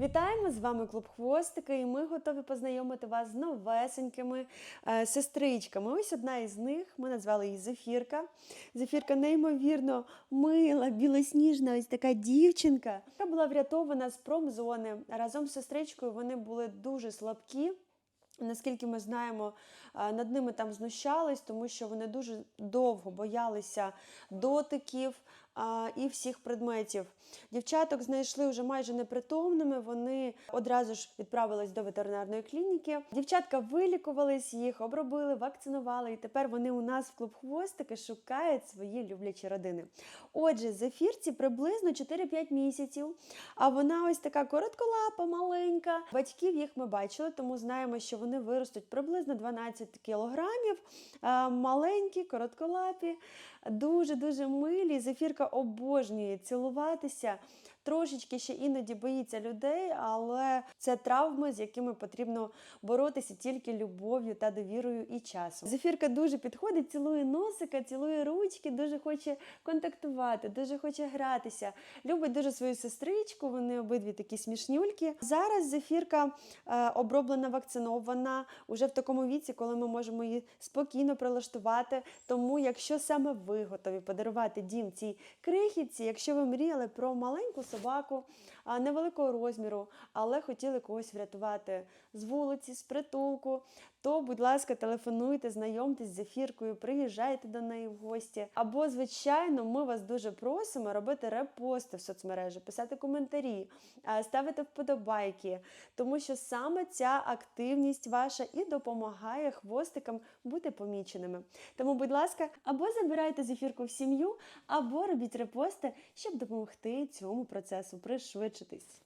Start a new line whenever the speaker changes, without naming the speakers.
Вітаємо з вами клуб Хвостики, і ми готові познайомити вас з новесенькими е, сестричками. Ось одна із них. Ми назвали її Зефірка. Зефірка неймовірно мила, білосніжна, ось така дівчинка, яка була врятована з промзони. Разом з сестричкою вони були дуже слабкі. Наскільки ми знаємо, е, над ними там знущались, тому що вони дуже довго боялися дотиків і всіх предметів. Дівчаток знайшли вже майже непритомними. Вони одразу ж відправились до ветеринарної клініки. Дівчатка вилікувались, їх обробили, вакцинували, і тепер вони у нас в клуб хвостики шукають свої люблячі родини. Отже, зефірці приблизно 4-5 місяців. А вона ось така коротколапа, маленька. Батьків їх ми бачили, тому знаємо, що вони виростуть приблизно 12 кілограмів. Е, Маленькі, коротколапі, дуже дуже милі. Зефірка обожнює цілуватися. Трошечки ще іноді боїться людей, але це травми, з якими потрібно боротися тільки любов'ю та довірою і часом. Зефірка дуже підходить, цілує носика, цілує ручки, дуже хоче контактувати, дуже хоче гратися. Любить дуже свою сестричку. Вони обидві такі смішнюльки. Зараз зефірка е, оброблена, вакцинована уже в такому віці, коли ми можемо її спокійно прилаштувати. Тому, якщо саме ви готові подарувати дім цій крихітці, якщо ви мріяли про маленьку собаку невеликого розміру, але хотіли когось врятувати з вулиці, з притулку, то, будь ласка, телефонуйте, знайомтесь з ефіркою, приїжджайте до неї в гості. Або, звичайно, ми вас дуже просимо робити репости в соцмережі, писати коментарі, ставити вподобайки, тому що саме ця активність ваша і допомагає хвостикам бути поміченими. Тому, будь ласка, або забирайте зефірку в сім'ю, або робіть репости, щоб допомогти цьому процесу пришвидшитись.